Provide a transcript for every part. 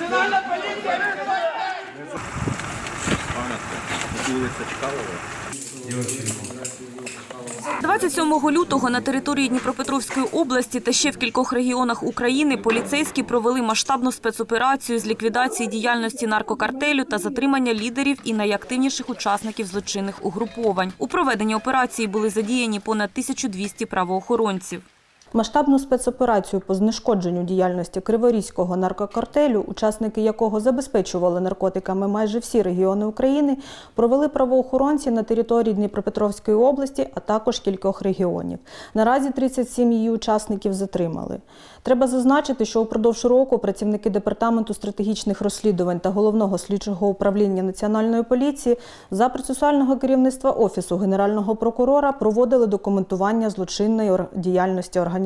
Національна поліція! 27 лютого на території Дніпропетровської області та ще в кількох регіонах України поліцейські провели масштабну спецоперацію з ліквідації діяльності наркокартелю та затримання лідерів і найактивніших учасників злочинних угруповань. У проведенні операції були задіяні понад 1200 правоохоронців. Масштабну спецоперацію по знешкодженню діяльності Криворізького наркокартелю, учасники якого забезпечували наркотиками майже всі регіони України, провели правоохоронці на території Дніпропетровської області, а також кількох регіонів. Наразі 37 її учасників затримали. Треба зазначити, що упродовж року працівники департаменту стратегічних розслідувань та головного слідчого управління національної поліції за процесуального керівництва офісу генерального прокурора проводили документування злочинної діяльності організації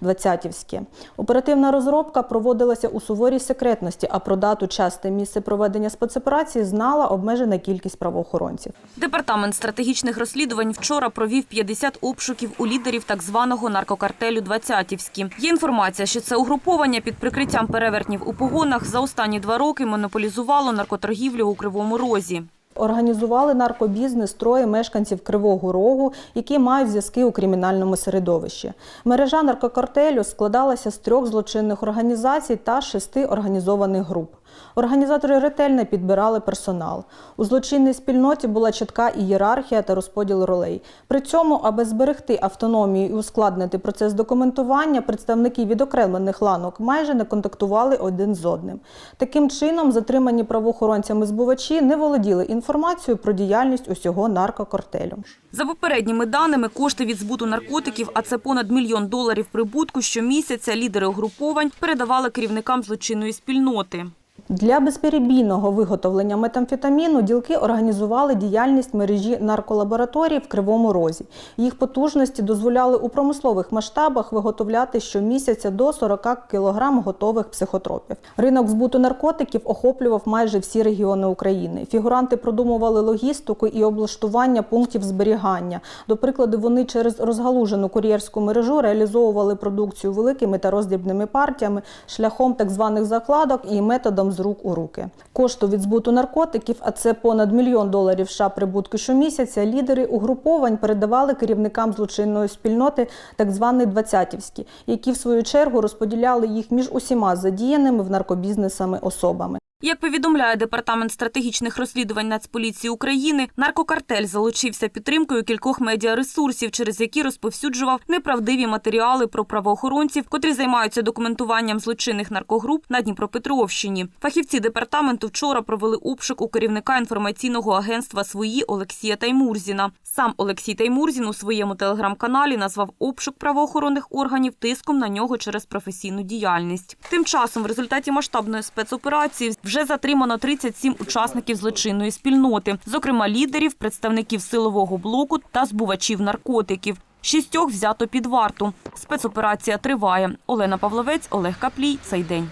«Двадцятівське». Оперативна розробка проводилася у суворій секретності, а про дату, час та місце проведення спецоперації знала обмежена кількість правоохоронців. Департамент стратегічних розслідувань вчора провів 50 обшуків у лідерів так званого наркокартелю «Двадцятівські». Є інформація, що це угруповання під прикриттям перевертнів у погонах за останні два роки монополізувало наркоторгівлю у Кривому Розі. Організували наркобізнес троє мешканців Кривого Рогу, які мають зв'язки у кримінальному середовищі. Мережа наркокартелю складалася з трьох злочинних організацій та шести організованих груп. Організатори ретельно підбирали персонал. У злочинній спільноті була чітка ієрархія та розподіл ролей. При цьому, аби зберегти автономію і ускладнити процес документування, представники відокремлених ланок майже не контактували один з одним. Таким чином, затримані правоохоронцями збувачі не володіли інформацією про діяльність усього наркокартелю. За попередніми даними, кошти від збуту наркотиків, а це понад мільйон доларів прибутку, щомісяця лідери угруповань передавали керівникам злочинної спільноти. Для безперебійного виготовлення метамфетаміну ділки організували діяльність мережі нарколабораторій в Кривому Розі. Їх потужності дозволяли у промислових масштабах виготовляти щомісяця до 40 кг готових психотропів. Ринок збуту наркотиків охоплював майже всі регіони України. Фігуранти продумували логістику і облаштування пунктів зберігання. До прикладу, вони через розгалужену кур'єрську мережу реалізовували продукцію великими та роздрібними партіями шляхом так званих закладок і методом з рук у руки. Кошту від збуту наркотиків, а це понад мільйон доларів США прибутку щомісяця, лідери угруповань передавали керівникам злочинної спільноти так званий двадцятівські, які в свою чергу розподіляли їх між усіма задіяними в наркобізнесами особами. Як повідомляє департамент стратегічних розслідувань Нацполіції України, наркокартель залучився підтримкою кількох медіаресурсів, через які розповсюджував неправдиві матеріали про правоохоронців, котрі займаються документуванням злочинних наркогруп на Дніпропетровщині. Фахівці департаменту вчора провели обшук у керівника інформаційного агентства свої Олексія Таймурзіна. Сам Олексій Таймурзін у своєму телеграм-каналі назвав обшук правоохоронних органів тиском на нього через професійну діяльність. Тим часом, в результаті масштабної спецоперації вже затримано 37 учасників злочинної спільноти, зокрема лідерів, представників силового блоку та збувачів наркотиків. Шістьох взято під варту. Спецоперація триває. Олена Павловець, Олег Каплій. Цей день.